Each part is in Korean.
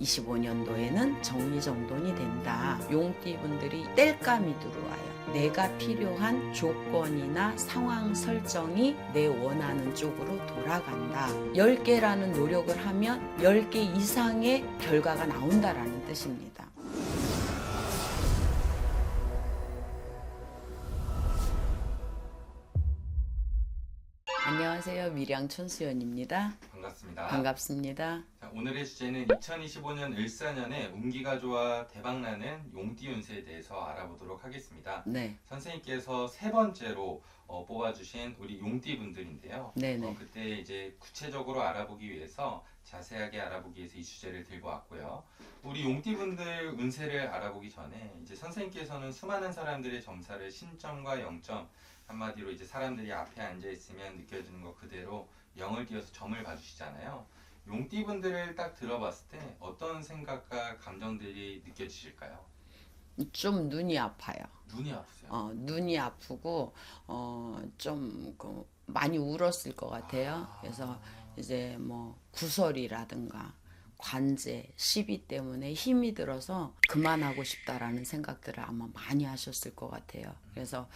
25년도에는 정리정돈이 된다. 용띠분들이 땔감이 들어와요. 내가 필요한 조건이나 상황 설정이 내 원하는 쪽으로 돌아간다. 10개라는 노력을 하면 10개 이상의 결과가 나온다라는 뜻입니다. 안녕하세요. 밀양 촌수연입니다. 반갑습니다. 반갑습니다. 자, 오늘의 주제는 2025년 을사년에 운기가 좋아 대박나는 용띠 운세에 대해서 알아보도록 하겠습니다. 네. 선생님께서 세 번째로 어, 뽑아주신 우리 용띠 분들인데요. 네네. 어, 그때 이제 구체적으로 알아보기 위해서 자세하게 알아보기 위해서 이 주제를 들고 왔고요. 우리 용띠 분들 운세를 알아보기 전에 이제 선생님께서는 수많은 사람들의 점사를 신점과 0점 한마디로 이제 사람들이 앞에 앉아 있으면 느껴지는 것 그대로 0을 띄어서 점을 봐주시잖아요. 용띠 분들을 딱 들어봤을 때 어떤 생각과 감정들이 느껴지실까요? 좀 눈이 아파요. 눈이 아프세요? 어, 눈이 아프고 어, 좀 그, 많이 울었을 것 같아요. 그래서 이제 뭐 구설이라든가 관제, 시비 때문에 힘이 들어서 그만하고 싶다라는 생각들을 아마 많이 하셨을 것 같아요. 그래서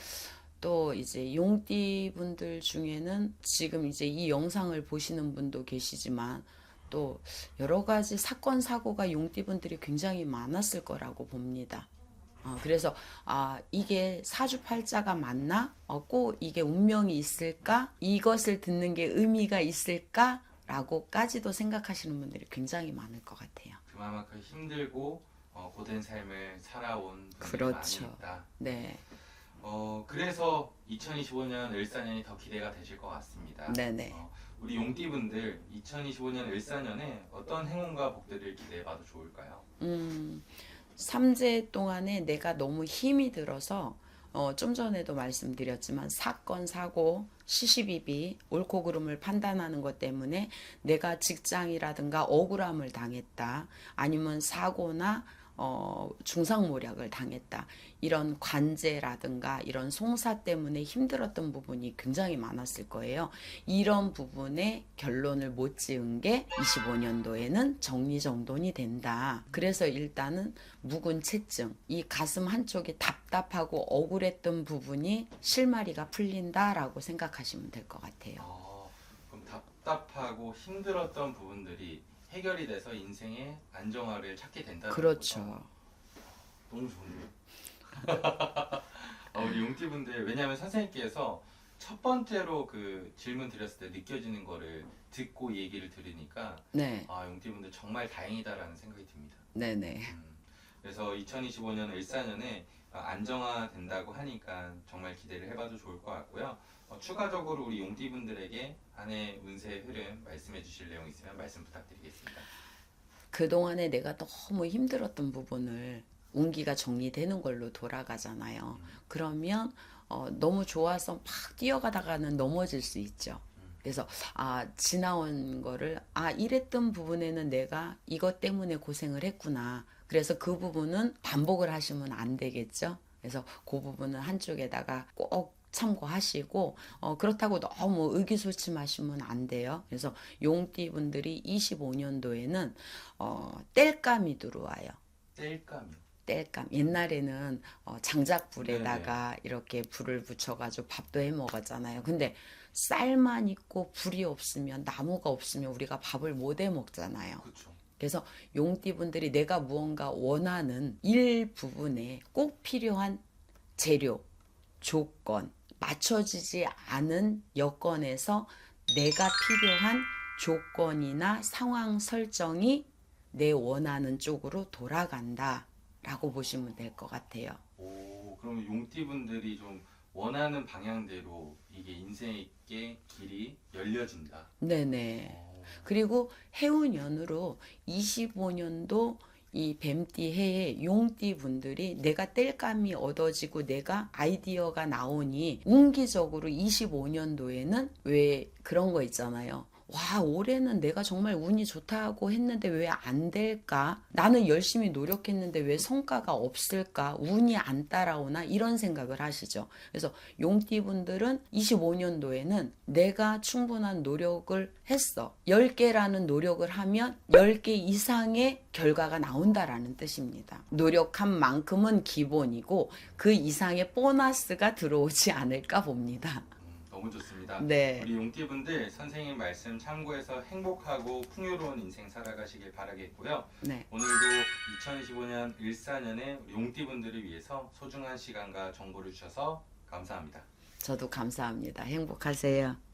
또 이제 용띠 분들 중에는 지금 이제 이 영상을 보시는 분도 계시지만 또 여러 가지 사건 사고가 용띠 분들이 굉장히 많았을 거라고 봅니다. 어, 그래서 아 이게 사주팔자가 맞나? 어, 꼭 이게 운명이 있을까? 이것을 듣는 게 의미가 있을까?라고까지도 생각하시는 분들이 굉장히 많을 것 같아요. 그만큼 힘들고 어, 고된 삶을 살아온 분들이 그렇죠. 많이 있다. 네, 어, 그래서 2025년 을사년이 더 기대가 되실 것 같습니다. 네네. 어, 우리 용띠분들 2025년 을사년에 어떤 행운과 복들을 기대해봐도 좋을까요? 음, 3재 동안에 내가 너무 힘이 들어서 어, 좀 전에도 말씀드렸지만 사건, 사고, 시시비비, 옳고 그름을 판단하는 것 때문에 내가 직장이라든가 억울함을 당했다. 아니면 사고나 어, 중상모략을 당했다. 이런 관제라든가 이런 송사 때문에 힘들었던 부분이 굉장히 많았을 거예요. 이런 부분에 결론을 못 지은 게 25년도에는 정리정돈이 된다. 그래서 일단은 묵은 채증, 이 가슴 한쪽이 답답하고 억울했던 부분이 실마리가 풀린다라고 생각하시면 될 것 같아요. 어, 그럼 답답하고 힘들었던 부분들이 해결이 돼서 인생의 안정화를 찾게 된다는 거죠? 그렇죠. 너무 좋은데요? 어, 우리 용띠분들 왜냐하면 선생님께서 첫 번째로 그 질문 드렸을 때 느껴지는 거를 듣고 얘기를 들으니까 네, 아 용띠분들 정말 다행이다라는 생각이 듭니다. 네네. 음, 그래서 2025년 을사년에 안정화 된다고 하니까 정말 기대를 해봐도 좋을 것 같고요. 어, 추가적으로 우리 용띠분들에게 한해 운세 흐름 말씀해 주실 내용 있으면 말씀 부탁드리겠습니다. 그동안에 내가 너무 힘들었던 부분을 운기가 정리되는 걸로 돌아가잖아요. 그러면 어, 너무 좋아서 막 뛰어가다가는 넘어질 수 있죠. 그래서 아 지나온 거를 아 이랬던 부분에는 내가 이것 때문에 고생을 했구나. 그래서 그 부분은 반복을 하시면 안 되겠죠. 그래서 그 부분은 한쪽에다가 꼭 참고하시고 어, 그렇다고 너무 의기소침하시면 안 돼요. 그래서 용띠 분들이 25년도에는 어, 땔감이 들어와요. 뗄감이요. 땔감. 옛날에는 어, 장작불에다가 이렇게 불을 붙여가지고 밥도 해 먹었잖아요. 근데 쌀만 있고 불이 없으면 나무가 없으면 우리가 밥을 못 해 먹잖아요. 그렇죠. 그래서 용띠분들이 내가 무언가 원하는 일 부분에 꼭 필요한 재료, 조건, 맞춰지지 않은 여건에서 내가 필요한 조건이나 상황 설정이 내 원하는 쪽으로 돌아간다. 라고 보시면 될 것 같아요. 오, 그럼 용띠분들이 좀 원하는 방향대로 이게 인생의 길이 열려진다. 네네. 오, 그리고 해운년으로 25년도 이 뱀띠 해에 용띠 분들이 내가 땔감이 얻어지고 내가 아이디어가 나오니 운기적으로 25년도에는 왜 그런 거 있잖아요. 와, 올해는 내가 정말 운이 좋다고 했는데 왜 안 될까? 나는 열심히 노력했는데 왜 성과가 없을까? 운이 안 따라오나? 이런 생각을 하시죠. 그래서 용띠분들은 25년도에는 내가 충분한 노력을 했어. 10개라는 노력을 하면 10개 이상의 결과가 나온다라는 뜻입니다. 노력한 만큼은 기본이고 그 이상의 보너스가 들어오지 않을까 봅니다. 음, 너무 좋습니다. 네. 우리 용띠분들 선생님 말씀 참고해서 행복하고 풍요로운 인생 살아가시길 바라겠고요. 네. 오늘도 2025년 일사년에 우리 용띠분들을 위해서 소중한 시간과 정보를 주셔서 감사합니다. 저도 감사합니다. 행복하세요.